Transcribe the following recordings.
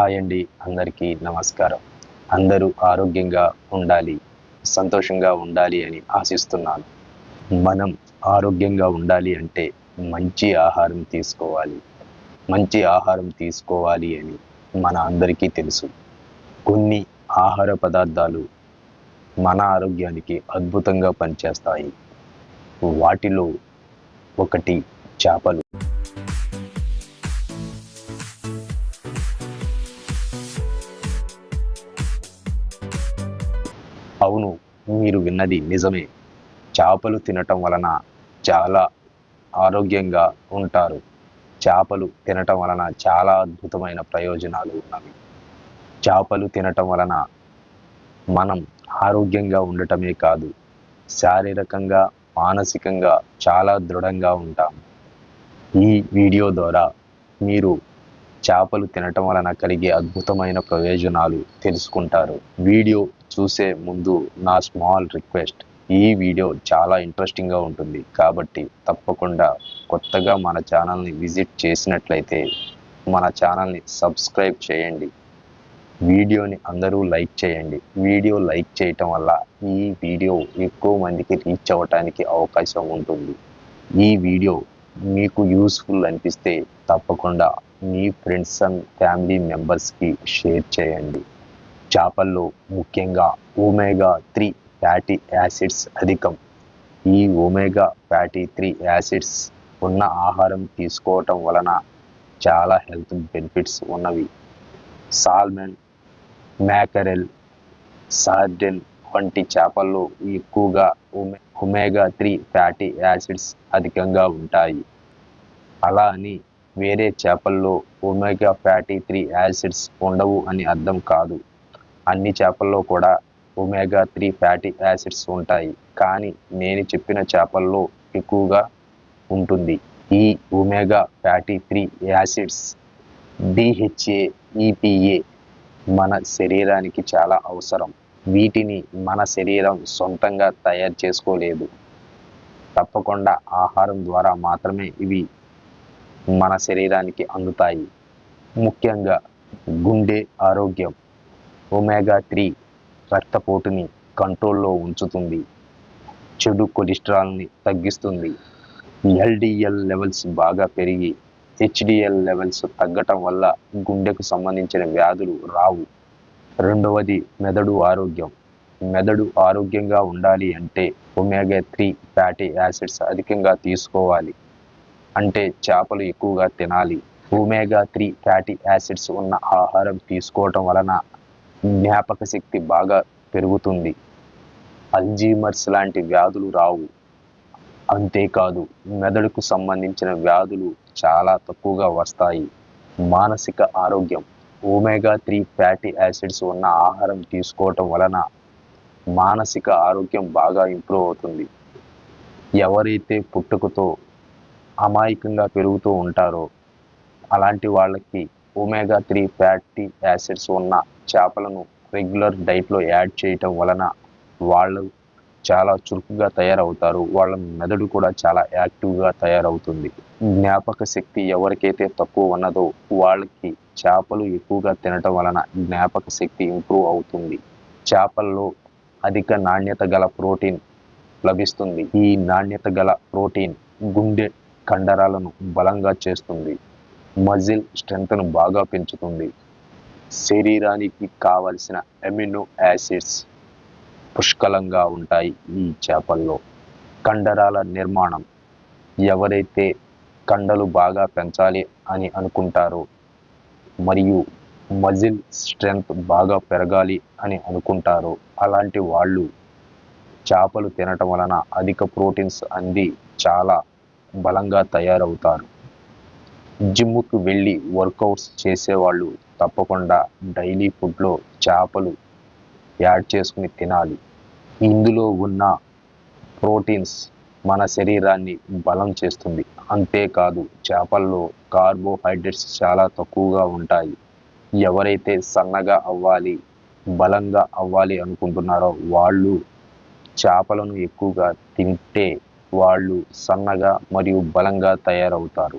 Hi అండి అందరికీ నమస్కారం. అందరూ ఆరోగ్యంగా ఉండాలి సంతోషంగా ఉండాలి అని ఆశిస్తున్నాను. మనం ఆరోగ్యంగా ఉండాలి అంటే మంచి ఆహారం తీసుకోవాలి. మంచి ఆహారం తీసుకోవాలి అని మన అందరికీ తెలుసు. కొన్ని ఆహార పదార్థాలు మన ఆరోగ్యానికి అద్భుతంగా పనిచేస్తాయి. వాటిలో ఒకటి చేపలు. మీరు విన్నది నిజమే. చేపలు తినటం వలన చాలా ఆరోగ్యంగా ఉంటారు. చేపలు తినటం వలన చాలా అద్భుతమైన ప్రయోజనాలు ఉన్నవి. చేపలు తినటం వలన మనం ఆరోగ్యంగా ఉండటమే కాదు శారీరకంగా మానసికంగా చాలా దృఢంగా ఉంటాం. ఈ వీడియో ద్వారా మీరు చేపలు తినటం వలన కలిగే అద్భుతమైన ప్రయోజనాలు తెలుసుకుంటారు. వీడియో చూసే ముందు నా స్మాల్ రిక్వెస్ట్ ఈ వీడియో చాలా ఇంట్రెస్టింగ్గా ఉంటుంది. కాబట్టి తప్పకుండా కొత్తగా మన ఛానల్ని విజిట్ చేసినట్లయితే మన ఛానల్ని సబ్స్క్రైబ్ చేయండి. వీడియోని అందరూ లైక్ చేయండి. వీడియో లైక్ చేయటం వల్ల ఈ వీడియో ఎక్కువ మందికి రీచ్ అవ్వటానికి అవకాశం ఉంటుంది. ఈ వీడియో మీకు యూస్ఫుల్ అనిపిస్తే తప్పకుండా మీ ఫ్రెండ్స్ అండ్ ఫ్యామిలీ మెంబర్స్కి షేర్ చేయండి. చేపల్లో ముఖ్యంగా ఒమేగా త్రీ ఫ్యాటీ యాసిడ్స్ అధికం. ఈ ఒమేగా ఫ్యాటీ త్రీ యాసిడ్స్ ఉన్న ఆహారం తీసుకోవటం వలన చాలా హెల్త్ బెనిఫిట్స్ ఉన్నవి. సాల్మెన్ మ్యాకరెల్ సార్డెన్ వంటి చేపల్లో ఎక్కువగా ఒమే ఒమేగా త్రీ ఫ్యాటీ యాసిడ్స్ అధికంగా ఉంటాయి. అలా అని వేరే చేపల్లో ఒమేగా ఫ్యాటీ త్రీ యాసిడ్స్ ఉండవు అని అర్థం కాదు. అన్ని చేపల్లో కూడా ఒమేగా త్రీ ఫ్యాటీ యాసిడ్స్ ఉంటాయి. కానీ నేను చెప్పిన చేపల్లో ఎక్కువగా ఉంటుంది. ఈ omega fatty three acids DHA EPA మన శరీరానికి చాలా అవసరం. వీటిని మన శరీరం సొంతంగా తయారు చేసుకోలేదు. తప్పకుండా ఆహారం ద్వారా మాత్రమే ఇవి మన శరీరానికి అందుతాయి. ముఖ్యంగా గుండె ఆరోగ్యం. ఒమేగా త్రీ రక్తపోటుని కంట్రోల్లో ఉంచుతుంది. చెడు కొలెస్ట్రాల్ని తగ్గిస్తుంది. ఎల్డిఎల్ లెవెల్స్ బాగా పెరిగి హెచ్డిఎల్ లెవెల్స్ తగ్గటం వల్ల గుండెకు సంబంధించిన వ్యాధులు రావు. రెండవది మెదడు ఆరోగ్యం. మెదడు ఆరోగ్యంగా ఉండాలి అంటే ఒమేగా త్రీ ఫ్యాటీ యాసిడ్స్ అధికంగా తీసుకోవాలి. అంటే చేపలు ఎక్కువగా తినాలి. ఒమేగా త్రీ ఫ్యాటీ యాసిడ్స్ ఉన్న ఆహారం తీసుకోవటం వలన జ్ఞాపక శక్తి బాగా పెరుగుతుంది. అల్జీమర్స్ లాంటి వ్యాధులు రావు. అంతేకాదు మెదడుకు సంబంధించిన వ్యాధులు చాలా తక్కువగా వస్తాయి. మానసిక ఆరోగ్యం ఓమేగా త్రీ ఫ్యాటీ యాసిడ్స్ ఉన్న ఆహారం తీసుకోవటం వలన మానసిక ఆరోగ్యం బాగా ఇంప్రూవ్ అవుతుంది. ఎవరైతే పుట్టుకతో అమాయకంగా పెరుగుతూ ఉంటారో అలాంటి వాళ్ళకి ఒమేగా త్రీ ఫ్యాటీ యాసిడ్స్ ఉన్న చేపలను రెగ్యులర్ డైట్లో యాడ్ చేయటం వలన వాళ్ళు చాలా చురుకుగా తయారవుతారు. వాళ్ళ మెదడు కూడా చాలా యాక్టివ్గా తయారవుతుంది. జ్ఞాపక శక్తి ఎవరికైతే తక్కువ ఉన్నదో వాళ్ళకి చేపలు ఎక్కువగా తినటం వలన జ్ఞాపక శక్తి ఇంప్రూవ్ అవుతుంది. చేపల్లో అధిక నాణ్యత గల ప్రోటీన్ లభిస్తుంది. ఈ నాణ్యత గల ప్రోటీన్ గుండె కండరాలను బలంగా చేస్తుంది. మజిల్ స్ట్రెంగ్త్ను బాగా పెంచుతుంది. శరీరానికి కావలసిన అమినో యాసిడ్స్ పుష్కలంగా ఉంటాయి ఈ చేపల్లో. కండరాల నిర్మాణం. ఎవరైతే కండలు బాగా పెంచాలి అని అనుకుంటారో మరియు మజిల్ స్ట్రెంగ్త్ బాగా పెరగాలి అని అనుకుంటారో అలాంటి వాళ్ళు చేపలు తినటం వలన అధిక ప్రోటీన్స్ అంది చాలా బలంగా తయారవుతారు. జిమ్కి వెళ్ళి వర్కౌట్స్ చేసేవాళ్ళు తప్పకుండా డైలీ ఫుడ్లో చేపలు యాడ్ చేసుకుని తినాలి. ఇందులో ఉన్న ప్రోటీన్స్ మన శరీరాన్ని బలం చేస్తుంది. అంతేకాదు చేపల్లో కార్బోహైడ్రేట్స్ చాలా తక్కువగా ఉంటాయి. ఎవరైతే సన్నగా అవ్వాలి బలంగా అవ్వాలి అనుకుంటున్నారో వాళ్ళు చేపలను ఎక్కువగా తింటే వాళ్ళు సన్నగా మరియు బలంగా తయారవుతారు.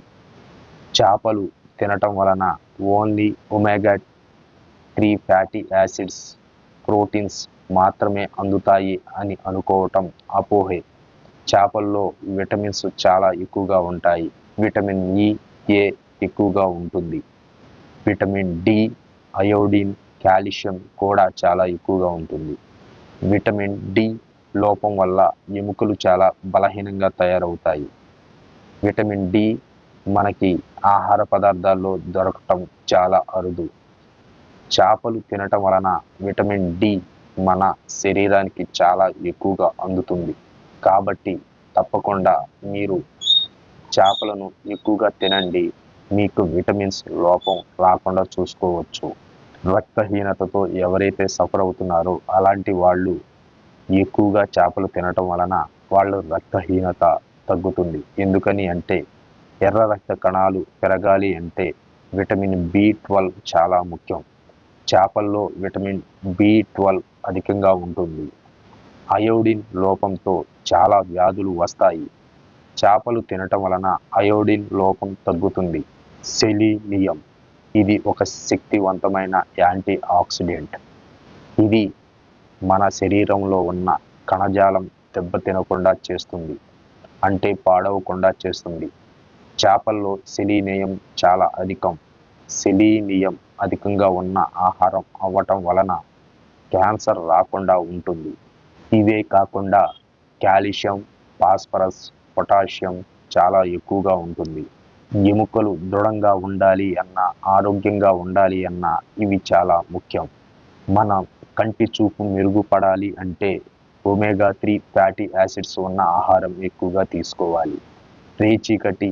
చేపలు తినటం వలన only omega three fatty acids proteins మాత్రమే అందుతాయి అని అనుకోవటం అపోహే. చేపల్లో విటమిన్స్ చాలా ఎక్కువగా ఉంటాయి. విటమిన్ ఇ ఏ ఎక్కువగా ఉంటుంది. విటమిన్ డి అయోడిన్ కాల్షియం కూడా చాలా ఎక్కువగా ఉంటుంది. విటమిన్ డి లోపం వల్ల ఎముకలు చాలా బలహీనంగా తయారవుతాయి. విటమిన్ డి మనకి ఆహార పదార్థాల్లో దొరకటం చాలా అరుదు. చేపలు తినటం వలన విటమిన్ డి మన శరీరానికి చాలా ఎక్కువగా అందుతుంది. కాబట్టి తప్పకుండా మీరు చేపలను ఎక్కువగా తినండి. మీకు విటమిన్స్ లోపం రాకుండా చూసుకోవచ్చు. రక్తహీనతతో ఎవరైతే సఫర్ అవుతున్నారో అలాంటి వాళ్ళు ఎక్కువగా చేపలు తినటం వలన వాళ్ళు రక్తహీనత తగ్గుతుంది. ఎందుకని అంటే ఎర్ర రక్త కణాలు పెరగాలి అంటే విటమిన్ బి ట్వెల్వ్ చాలా ముఖ్యం. చేపల్లో విటమిన్ బి ట్వెల్వ్ అధికంగా ఉంటుంది. అయోడిన్ లోపంతో చాలా వ్యాధులు వస్తాయి. చేపలు తినటం వలన అయోడిన్ లోపం తగ్గుతుంది. సెలీనియం ఇది ఒక శక్తివంతమైన యాంటీ ఆక్సిడెంట్ ఇది మన శరీరంలో ఉన్న కణజాలం దెబ్బతినకుండా చేస్తుంది. అంటే పాడవకుండా చేస్తుంది. చేపల్లో సెలీనియం చాలా అధికం. సెలీనియం అధికంగా ఉన్న ఆహారం అవ్వటం వలన క్యాన్సర్ రాకుండా ఉంటుంది. ఇవే కాకుండా కాల్షియం ఫాస్ఫరస్ పొటాషియం చాలా ఎక్కువగా ఉంటుంది. ఎముకలు దృఢంగా ఉండాలి అన్న ఆరోగ్యంగా ఉండాలి అన్న ఇవి చాలా ముఖ్యం. మన కంటి చూపు మెరుగుపడాలి అంటే ఒమేగా త్రీ ఫ్యాటీ యాసిడ్స్ ఉన్న ఆహారం ఎక్కువగా తీసుకోవాలి. రేచీకటి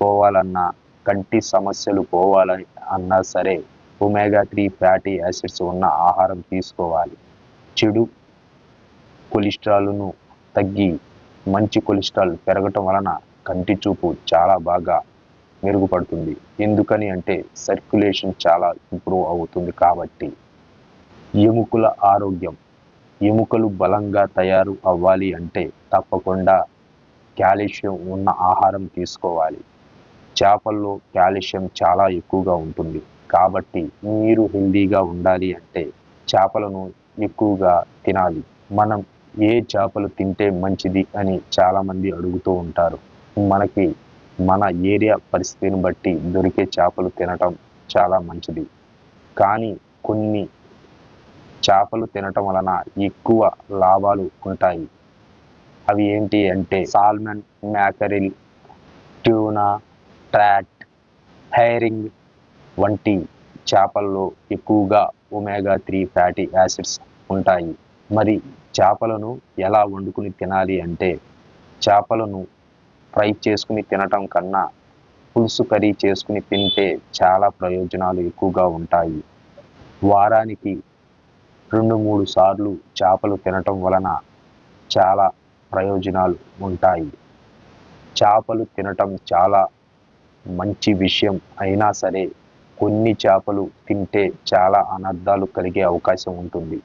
పోవాలన్నా కంటి సమస్యలు పోవాలని అన్నా సరే ఒమేగా త్రీ ఫ్యాటీ యాసిడ్స్ ఉన్న ఆహారం తీసుకోవాలి. చెడు కొలెస్ట్రాల్ను తగ్గి మంచి కొలెస్ట్రాల్ పెరగటం వలన కంటి చూపు చాలా బాగా మెరుగుపడుతుంది. ఎందుకని అంటే సర్క్యులేషన్ చాలా ఇంప్రూవ్ అవుతుంది కాబట్టి. ఎముకల ఆరోగ్యం. ఎముకలు బలంగా తయారు అవ్వాలి అంటే తప్పకుండా కాల్షియం ఉన్న ఆహారం తీసుకోవాలి. చేపల్లో కాల్షియం చాలా ఎక్కువగా ఉంటుంది. కాబట్టి మీరు హెల్దీగా ఉండాలి అంటే చేపలను ఎక్కువగా తినాలి. మనం ఏ చేపలు తింటే మంచిది అని చాలామంది అడుగుతూ ఉంటారు. మనకి మన ఏరియా పరిస్థితిని బట్టి దొరికే చేపలు తినటం చాలా మంచిది. కానీ కొన్ని చేపలు తినటం వలన ఎక్కువ లాభాలు ఉంటాయి. అవి ఏంటి అంటే salmon mackerel tuna trout herring వంటి చేపల్లో ఎక్కువగా ఒమేగా త్రీ ఫ్యాటీ యాసిడ్స్ ఉంటాయి. మరి చేపలను ఎలా వండుకుని తినాలి అంటే చేపలను ఫ్రై చేసుకుని తినటం కన్నా పులుసు కర్రీ చేసుకుని తింటే చాలా ప్రయోజనాలు ఎక్కువగా ఉంటాయి. వారానికి రెండు మూడు సార్లు చేపలు తినటం వలన చాలా ప్రయోజనాలు ఉంటాయి. చేపలు తినటం చాలా మంచి విషయం అయినా సరే కొన్ని చేపలు తింటే చాలా అనర్థాలు కలిగే అవకాశం ఉంటుంది.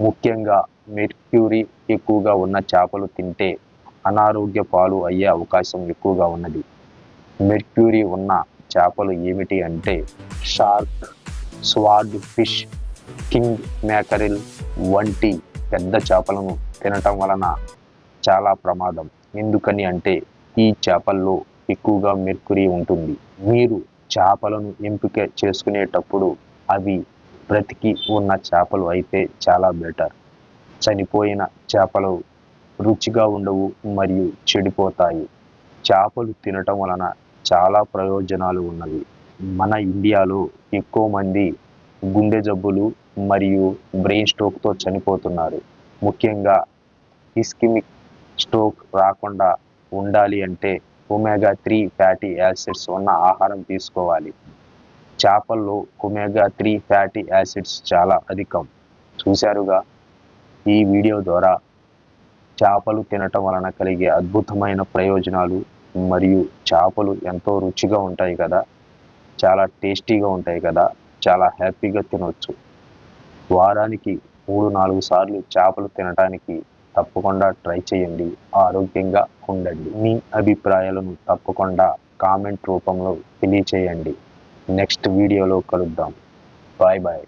ముఖ్యంగా మెర్క్యూరీ ఎక్కువగా ఉన్న చేపలు తింటే అనారోగ్య పాలు అయ్యే అవకాశం ఎక్కువగా ఉన్నది. మెర్క్యూరీ ఉన్న చేపలు ఏమిటి అంటే shark swordfish king mackerel వంటి పెద్ద చేపలను తినటం వలన చాలా ప్రమాదం. ఎందుకని అంటే ఈ చేపల్లో ఎక్కువగా మెర్కురీ ఉంటుంది. మీరు చేపలను ఎంపిక చేసుకునేటప్పుడు అవి బ్రతికి ఉన్న చేపలు అయితే చాలా బెటర్ చనిపోయిన చేపలు రుచిగా ఉండవు మరియు చెడిపోతాయి. చేపలు తినటం వలన చాలా ప్రయోజనాలు ఉన్నవి. మన ఇండియాలో ఎక్కువ మంది గుండె జబ్బులు మరియు బ్రెయిన్ స్ట్రోక్తో చనిపోతున్నారు. ముఖ్యంగా ఇస్కిమిక్ స్ట్రోక్ రాకుండా ఉండాలి అంటే ఒమేగా త్రీ ఫ్యాటీ యాసిడ్స్ ఉన్న ఆహారం తీసుకోవాలి. చేపల్లో ఒమేగా త్రీ ఫ్యాటీ యాసిడ్స్ చాలా అధికం. చూశారుగా? ఈ వీడియో ద్వారా చేపలు తినటం వలన కలిగే అద్భుతమైన ప్రయోజనాలు మరియు చేపలు ఎంతో రుచిగా ఉంటాయి కదా? చాలా టేస్టీగా ఉంటాయి కదా? చాలా హ్యాపీగా తినవచ్చు వారానికి మూడు నాలుగు సార్లు చేపలు తినడానికి తప్పకుండా ట్రై చేయండి. ఆరోగ్యంగా ఉండండి. మీ అభిప్రాయాలను తప్పకుండా కామెంట్ రూపంలో తెలియచేయండి. నెక్స్ట్ వీడియోలో కలుద్దాం. Bye bye.